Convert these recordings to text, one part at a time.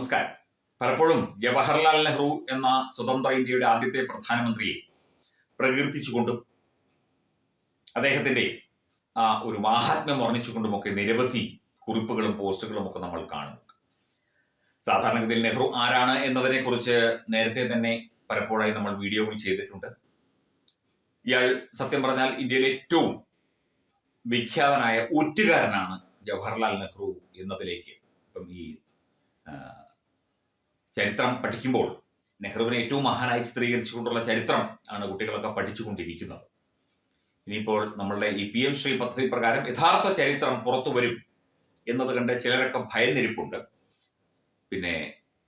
നമസ്കാരം. പലപ്പോഴും ജവഹർലാൽ നെഹ്റു എന്ന സ്വതന്ത്ര ഇന്ത്യയുടെ ആദ്യത്തെ പ്രധാനമന്ത്രിയെ പ്രകീർത്തിച്ചുകൊണ്ടും അദ്ദേഹത്തിന്റെ ഒരു മാഹാത്മ്യം വർണിച്ചുകൊണ്ടുമൊക്കെ നിരവധി കുറിപ്പുകളും പോസ്റ്റുകളും ഒക്കെ നമ്മൾ കാണുന്നുണ്ട്. സാധാരണഗതിയിൽ നെഹ്റു ആരാണ് എന്നതിനെ കുറിച്ച് നേരത്തെ തന്നെ പലപ്പോഴായി നമ്മൾ വീഡിയോകൾ ചെയ്തിട്ടുണ്ട്. ഇയാൾ സത്യം പറഞ്ഞാൽ ഇന്ത്യയിലെ ഏറ്റവും വിഖ്യാതനായ ഒറ്റുകാരനാണ് ജവഹർലാൽ നെഹ്റു എന്നതിലേക്ക് ഇപ്പം ഈ ചരിത്രം പഠിക്കുമ്പോൾ നെഹ്റുവിനെ ഏറ്റവും മഹാനായി ചിത്രീകരിച്ചുകൊണ്ടുള്ള ചരിത്രം ആണ് കുട്ടികളൊക്കെ പഠിച്ചുകൊണ്ടിരിക്കുന്നത്. ഇനിയിപ്പോൾ നമ്മളുടെ ഈ പി എം ശ്രീ പദ്ധതി പ്രകാരം യഥാർത്ഥ ചരിത്രം പുറത്തു വരും എന്നത് കണ്ട് ചിലരൊക്കെ ഭയന്നിരിപ്പുണ്ട്. പിന്നെ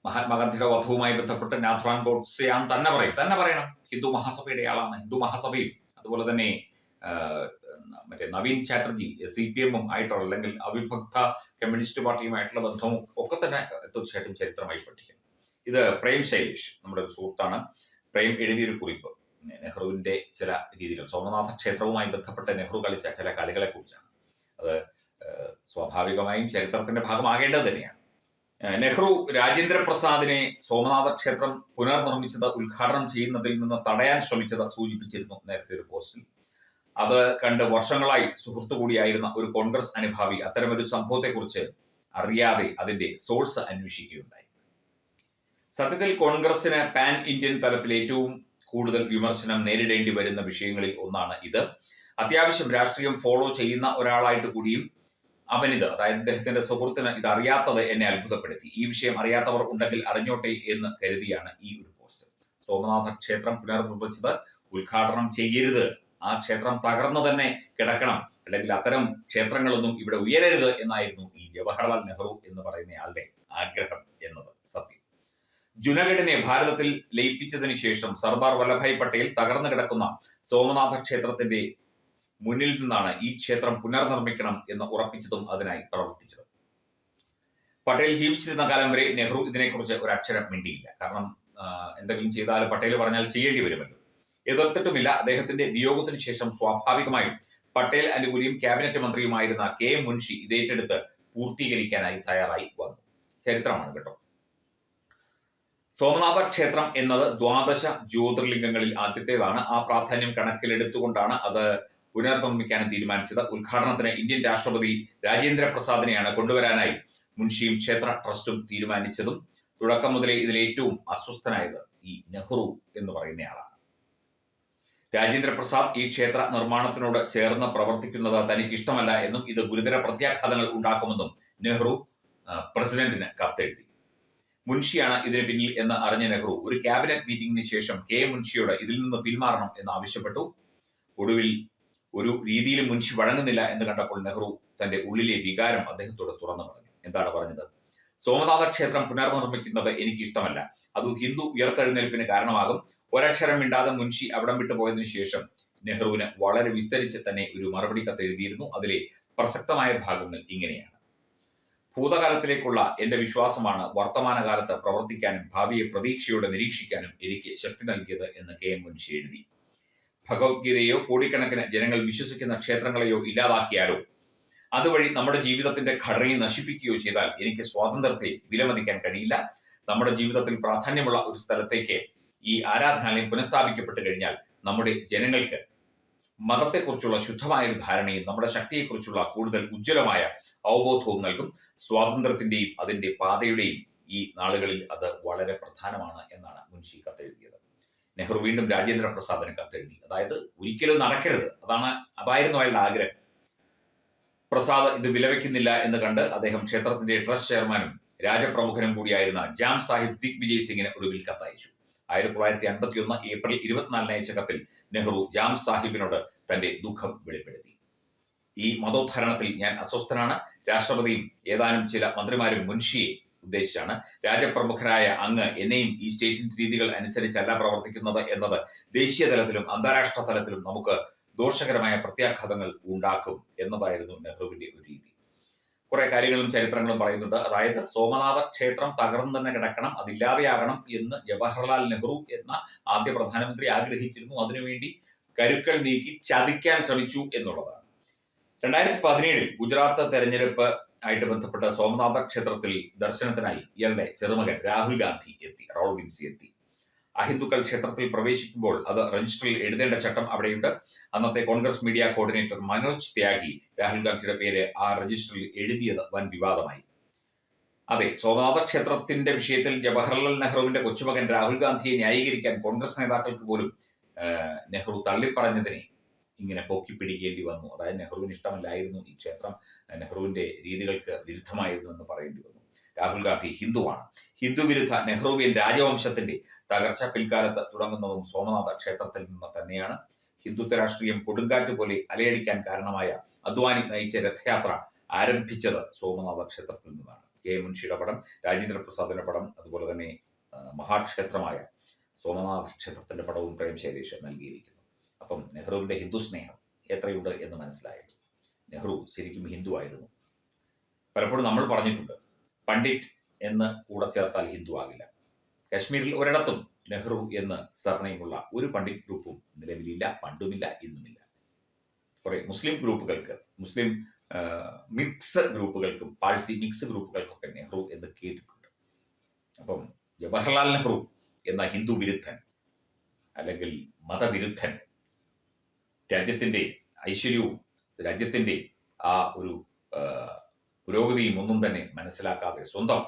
മഹാത്മാഗാന്ധിയുടെ വധവുമായി ബന്ധപ്പെട്ട് നാഥ്രാൻ ഗോഡ്സെയാൻ തന്നെ പറയും തന്നെ പറയണം. ഹിന്ദു മഹാസഭയുടെ ആളാണ് ഹിന്ദു മഹാസഭയും. അതുപോലെ തന്നെ മറ്റേ നവീൻ ചാറ്റർജി സി പി എമ്മും ആയിട്ടുള്ള അല്ലെങ്കിൽ അവിഭക്ത കമ്മ്യൂണിസ്റ്റ് പാർട്ടിയുമായിട്ടുള്ള ബന്ധവും ഒക്കെ തന്നെ തീർച്ചയായിട്ടും ചരിത്രമായി പഠിക്കണം ഇത് പ്രേം ശൈലേഷ് നമ്മുടെ ഒരു സുഹൃത്താണ്. പ്രേം എഴുതിയൊരു കുറിപ്പ്. നെഹ്റുവിന്റെ ചില രീതികൾ സോമനാഥ ക്ഷേത്രവുമായി ബന്ധപ്പെട്ട നെഹ്റു കളിച്ച ചില കളികളെ കുറിച്ചാണ് അത് സ്വാഭാവികമായും ചരിത്രത്തിന്റെ ഭാഗമാകേണ്ടത് തന്നെയാണ്. നെഹ്റു രാജേന്ദ്ര പ്രസാദിനെ സോമനാഥ ക്ഷേത്രം പുനർനിർമ്മിച്ചത് ഉദ്ഘാടനം ചെയ്യുന്നതിൽ നിന്ന് തടയാൻ ശ്രമിച്ചത് സൂചിപ്പിച്ചിരുന്നു നേരത്തെ ഒരു പോസ്റ്റിൽ. അത് കണ്ട് വർഷങ്ങളായി സുഹൃത്തു കൂടിയായിരുന്ന ഒരു കോൺഗ്രസ് അനുഭാവി അത്തരമൊരു സംഭവത്തെക്കുറിച്ച് അറിയാതെ അതിന്റെ സോഴ്സ് അന്വേഷിക്കുകയുണ്ടായി. സത്യത്തിൽ കോൺഗ്രസിന് പാൻ ഇന്ത്യൻ തലത്തിൽ ഏറ്റവും കൂടുതൽ വിമർശനം നേരിടേണ്ടി വരുന്ന വിഷയങ്ങളിൽ ഒന്നാണ് ഇത്. അത്യാവശ്യം രാഷ്ട്രീയം ഫോളോ ചെയ്യുന്ന ഒരാളായിട്ട് കൂടിയും അവനിത് അതായത് അദ്ദേഹത്തിന്റെ സുഹൃത്തിന് ഇത് അറിയാത്തത് എന്നെ അത്ഭുതപ്പെടുത്തി. ഈ വിഷയം അറിയാത്തവർ ഉണ്ടെങ്കിൽ അറിഞ്ഞോട്ടെ എന്ന് കരുതിയാണ് ഈ ഒരു പോസ്റ്റ്. സോമനാഥ ക്ഷേത്രം പുനർനിർമ്മിച്ചത് ഉദ്ഘാടനം ചെയ്യരുത്. ആ ക്ഷേത്രം തകർന്നു തന്നെ കിടക്കണം. അല്ലെങ്കിൽ അത്തരം ക്ഷേത്രങ്ങളൊന്നും ഇവിടെ ഉയരരുത് എന്നായിരുന്നു ഈ ജവഹർലാൽ നെഹ്റു എന്ന് പറയുന്നയാളുടെ ആഗ്രഹം എന്നത്. സത്യം. ജുനഗഡിനെ ഭാരതത്തിൽ ലയിപ്പിച്ചതിന് ശേഷം സർദാർ വല്ലഭായ് പട്ടേൽ തകർന്നു കിടക്കുന്ന സോമനാഥ ക്ഷേത്രത്തിന്റെ മുന്നിൽ നിന്നാണ് ഈ ക്ഷേത്രം പുനർനിർമ്മിക്കണം എന്ന് ഉറപ്പിച്ചതും അതിനായി പ്രവർത്തിച്ചത്. പട്ടേൽ ജീവിച്ചിരുന്ന കാലം വരെ നെഹ്റു ഇതിനെക്കുറിച്ച് ഒരു അക്ഷരം മിണ്ടിയില്ല. കാരണം എന്തെങ്കിലും ചെയ്താൽ പട്ടേൽ പറഞ്ഞാൽ ചെയ്യേണ്ടി വരുമല്ലോ. എതിർത്തിട്ടുമില്ല. അദ്ദേഹത്തിന്റെ വിയോഗത്തിന് ശേഷം സ്വാഭാവികമായും പട്ടേൽ അനുകൂലിയും ക്യാബിനറ്റ് മന്ത്രിയുമായിരുന്ന കെ മുൻഷി ഇതേറ്റെടുത്ത് പൂർത്തീകരിക്കാനായി തയ്യാറായി വന്നു. ചരിത്രമാണ് കേട്ടോ. സോമനാഥ ക്ഷേത്രം എന്നത് ദ്വാദശ ജ്യോതിർലിംഗങ്ങളിൽ ആദ്യത്തേതാണ്. ആ പ്രാധാന്യം കണക്കിലെടുത്തുകൊണ്ടാണ് അത് പുനർനിർമ്മിക്കാനും തീരുമാനിച്ചത്. ഉദ്ഘാടനത്തിന് ഇന്ത്യൻ രാഷ്ട്രപതി രാജേന്ദ്ര പ്രസാദിനെയാണ് കൊണ്ടുവരാനായി മുൻഷിയും ക്ഷേത്ര ട്രസ്റ്റും തീരുമാനിച്ചതും തുടക്കം മുതലേ ഇതിൽ ഏറ്റവും അസ്വസ്ഥനായത് ഈ നെഹ്റു എന്ന് പറയുന്നയാളാണ്. രാജേന്ദ്ര പ്രസാദ് ഈ ക്ഷേത്ര നിർമ്മാണത്തിനോട് ചേർന്ന് പ്രവർത്തിക്കുന്നത് തനിക്ക് ഇഷ്ടമല്ല എന്നും ഇത് ഗുരുതര പ്രത്യാഘാതങ്ങൾ ഉണ്ടാക്കുമെന്നും നെഹ്റു പ്രസിഡന്റിന് കത്തെഴുതി. മുൻഷിയാണ് ഇതിന് പിന്നിൽ എന്ന് അറിഞ്ഞ നെഹ്റു. ഒരു ക്യാബിനറ്റ് മീറ്റിംഗിന് ശേഷം കെ മുൻഷിയോട് ഇതിൽ നിന്ന് പിന്മാറണം എന്ന് ആവശ്യപ്പെട്ടു. ഒടുവിൽ ഒരു രീതിയിലും മുൻഷി വഴങ്ങുന്നില്ല എന്ന് കണ്ടപ്പോൾ നെഹ്റു തന്റെ ഉള്ളിലെ വികാരം അദ്ദേഹത്തോട് തുറന്നു പറഞ്ഞു. എന്താണ് പറഞ്ഞത്? സോമനാഥ ക്ഷേത്രം പുനർനിർമ്മിക്കുന്നത് എനിക്ക് ഇഷ്ടമല്ല അത് ഹിന്ദു ഉയർത്തെഴുന്നേൽപ്പിന് കാരണമാകും. ഒരക്ഷരം മിണ്ടാതെ മുൻഷി അവിടം വിട്ടു പോയതിനു ശേഷം നെഹ്റുവിന് വളരെ വിസ്തരിച്ച് തന്നെ ഒരു മറുപടി കത്ത് എഴുതിയിരുന്നു അതിലെ പ്രസക്തമായ ഭാഗങ്ങൾ ഇങ്ങനെയാണ്. ഭൂതകാലത്തിലേക്കുള്ള എന്റെ വിശ്വാസമാണ് വർത്തമാനകാലത്ത് പ്രവർത്തിക്കാനും ഭാവിയെ പ്രതീക്ഷയോടെ നിരീക്ഷിക്കാനും എനിക്ക് ശക്തി നൽകിയത് എന്ന് കെ എം മുൻഷി എഴുതി. ഭഗവത്ഗീതയോ കോടിക്കണക്കിന് ജനങ്ങൾ വിശ്വസിക്കുന്ന ക്ഷേത്രങ്ങളെയോ ഇല്ലാതാക്കിയാലോ? അതുവഴി നമ്മുടെ ജീവിതത്തിന്റെ ഘടനയെ നശിപ്പിക്കുകയോ ചെയ്താൽ എനിക്ക് സ്വാതന്ത്ര്യത്തെ വിലമതിക്കാൻ കഴിയില്ല. നമ്മുടെ ജീവിതത്തിൽ പ്രാധാന്യമുള്ള ഒരു സ്ഥലത്തേക്ക് ഈ ആരാധനാലയം പുനഃസ്ഥാപിക്കപ്പെട്ട് കഴിഞ്ഞാൽ നമ്മുടെ ജനങ്ങൾക്ക് മതത്തെക്കുറിച്ചുള്ള ശുദ്ധമായ ഒരു ധാരണയും നമ്മുടെ ശക്തിയെക്കുറിച്ചുള്ള കൂടുതൽ ഉജ്ജ്വലമായ അവബോധവും നൽകും. സ്വാതന്ത്ര്യത്തിന്റെയും അതിന്റെ പാതയുടെയും ഈ നാളുകളിൽ അത് വളരെ പ്രധാനമാണ് എന്നാണ് മുൻഷി കത്തെഴുതിയത്. നെഹ്റു വീണ്ടും രാജേന്ദ്ര പ്രസാദിന് കത്തെഴുതി. അതായത് ഒരിക്കലും നടക്കരുത്. അതാണ് അതായിരുന്നു അയാളുടെ ആഗ്രഹം. പ്രസാദ് ഇത് വിലവെക്കുന്നില്ല എന്ന് കണ്ട് അദ്ദേഹം ക്ഷേത്രത്തിന്റെ ട്രസ്റ്റ് ചെയർമാനും രാജപ്രമുഖനും കൂടിയായിരുന്ന ജാം സാഹിബ് ദിഗ് വിജയ് സിംഗിന് ഒടുവിൽ കത്തയച്ചു. ആയിരത്തി തൊള്ളായിരത്തി അൻപത്തി ഒന്ന് ഏപ്രിൽ ഇരുപത്തിനാലിന് അയച്ച കത്തിൽ നെഹ്റു ജാം സാഹിബിനോട് തന്റെ ദുഃഖം വെളിപ്പെടുത്തി. ഈ മതോദ്ധാരണത്തിൽ ഞാൻ അസ്വസ്ഥനാണ്. രാഷ്ട്രപതിയും ഏതാനും ചില മന്ത്രിമാരും മുൻഷിയെ ഉദ്ദേശിച്ചാണ്. രാജപ്രമുഖരായ അങ്ങ് എന്നെയും ഈ സ്റ്റേറ്റിന്റെ രീതികൾ അനുസരിച്ചല്ല പ്രവർത്തിക്കുന്നത് എന്നത് ദേശീയ തലത്തിലും അന്താരാഷ്ട്ര തലത്തിലും നമുക്ക് ദോഷകരമായ പ്രത്യാഘാതങ്ങൾ ഉണ്ടാക്കും എന്നതായിരുന്നു നെഹ്റുവിന്റെ ഒരു രീതി. കുറെ കാര്യങ്ങളും ചരിത്രങ്ങളും പറയുന്നുണ്ട്. അതായത് സോമനാഥ ക്ഷേത്രം തകർന്നു തന്നെ കിടക്കണം അതില്ലാതെയാകണം എന്ന് ജവഹർലാൽ നെഹ്റു എന്ന ആദ്യ പ്രധാനമന്ത്രി ആഗ്രഹിച്ചിരുന്നു. അതിനുവേണ്ടി കരുക്കൾ നീക്കി ചതിക്കാൻ ശ്രമിച്ചു എന്നുള്ളതാണ്. രണ്ടായിരത്തി പതിനേഴിൽ ഗുജറാത്ത് തെരഞ്ഞെടുപ്പ് ആയിട്ട് ബന്ധപ്പെട്ട സോമനാഥ ക്ഷേത്രത്തിൽ ദർശനത്തിനായി ഇയാളുടെ ചെറുമകൻ രാഹുൽ ഗാന്ധി എത്തി റോൾ വിൻസി എത്തി. അഹിന്ദുക്കൾ ക്ഷേത്രത്തിൽ പ്രവേശിക്കുമ്പോൾ അത് രജിസ്റ്ററിൽ എഴുതേണ്ട ചട്ടം അവിടെയുണ്ട്. അന്നത്തെ കോൺഗ്രസ് മീഡിയ കോർഡിനേറ്റർ മനോജ് ത്യാഗി രാഹുൽ ഗാന്ധിയുടെ പേര് ആ രജിസ്റ്ററിൽ എഴുതിയത് വൻ വിവാദമായി. അതെ സോമനാഥ ക്ഷേത്രത്തിന്റെ വിഷയത്തിൽ ജവഹർലാൽ നെഹ്റുവിന്റെ കൊച്ചുമകൻ രാഹുൽ ഗാന്ധിയെ ന്യായീകരിക്കാൻ കോൺഗ്രസ് നേതാക്കൾക്ക് പോലും നെഹ്റു തള്ളിപ്പറഞ്ഞതിനെ ഇങ്ങനെ പൊക്കി പിടിക്കേണ്ടി വന്നു. അതായത് നെഹ്റുവിന് ഇഷ്ടമല്ലായിരുന്നു ഈ ക്ഷേത്രം. നെഹ്റുവിന്റെ രീതികൾക്ക് വിരുദ്ധമായിരുന്നു എന്ന് പറയേണ്ടി വന്നു. രാഹുൽ ഗാന്ധി ഹിന്ദുവാണ്. ഹിന്ദു വിരുദ്ധ നെഹ്റുവിയൻ രാജവംശത്തിന്റെ തകർച്ച പിൽക്കാലത്ത് തുടങ്ങുന്നതും സോമനാഥ ക്ഷേത്രത്തിൽ നിന്ന് തന്നെയാണ്. ഹിന്ദുത്വ രാഷ്ട്രീയം കൊടുങ്കാറ്റ് പോലെ അലയടിക്കാൻ കാരണമായ അദ്വാനി നയിച്ച രഥയാത്ര ആരംഭിച്ചത് സോമനാഥ ക്ഷേത്രത്തിൽ നിന്നാണ്. കെ മുൻഷിയുടെ പടം രാജേന്ദ്ര പ്രസാദിന്റെ പടം അതുപോലെ തന്നെ മഹാക്ഷേത്രമായ സോമനാഥ ക്ഷേത്രത്തിന്റെ പടവും പ്രേം ശൈലേഷ് നൽകിയിരിക്കുന്നു. അപ്പം നെഹ്റുവിന്റെ ഹിന്ദു സ്നേഹം എത്രയുണ്ട് എന്ന് മനസ്സിലായി. നെഹ്റു ശരിക്കും ഹിന്ദു ആയിരുന്നു. പലപ്പോഴും നമ്മൾ പറഞ്ഞിട്ടുണ്ട് പണ്ഡിറ്റ് എന്ന് കൂടെ ചേർത്താൽ ഹിന്ദു ആകില്ല. കശ്മീരിൽ ഒരിടത്തും നെഹ്റു എന്ന് സർനെയിമുള്ള ഒരു പണ്ഡിറ്റ് ഗ്രൂപ്പും നിലവിലില്ല പണ്ടുമില്ല ഇന്നുമില്ല. കുറെ മുസ്ലിം ഗ്രൂപ്പുകൾക്ക് മുസ്ലിം മിക്സ് ഗ്രൂപ്പുകൾക്കും പാഴ്സി മിക്സ് ഗ്രൂപ്പുകൾക്കൊക്കെ നെഹ്റു എന്ന് കേട്ടിട്ടുണ്ട്. അപ്പം ജവഹർലാൽ നെഹ്റു എന്ന ഹിന്ദു വിരുദ്ധൻ അല്ലെങ്കിൽ മതവിരുദ്ധൻ രാജ്യത്തിന്റെ ഐശ്വര്യവും രാജ്യത്തിന്റെ ആ ഒരു പുരോഗതിയും ഒന്നും തന്നെ മനസ്സിലാക്കാതെ സ്വന്തം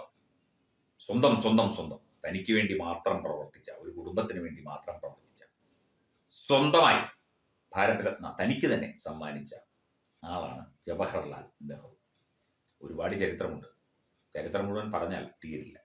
സ്വന്തം സ്വന്തം സ്വന്തം തനിക്ക് വേണ്ടി മാത്രം പ്രവർത്തിച്ച ഒരു കുടുംബത്തിന് വേണ്ടി മാത്രം പ്രവർത്തിച്ച സ്വന്തമായി ഭാരതരത്ന തനിക്ക് തന്നെ സമ്മാനിച്ച ആളാണ് ജവഹർലാൽ നെഹ്റു. ഒരുപാട് ചരിത്രമുണ്ട്. ചരിത്രം മുഴുവൻ പറഞ്ഞാൽ തീരില്ല.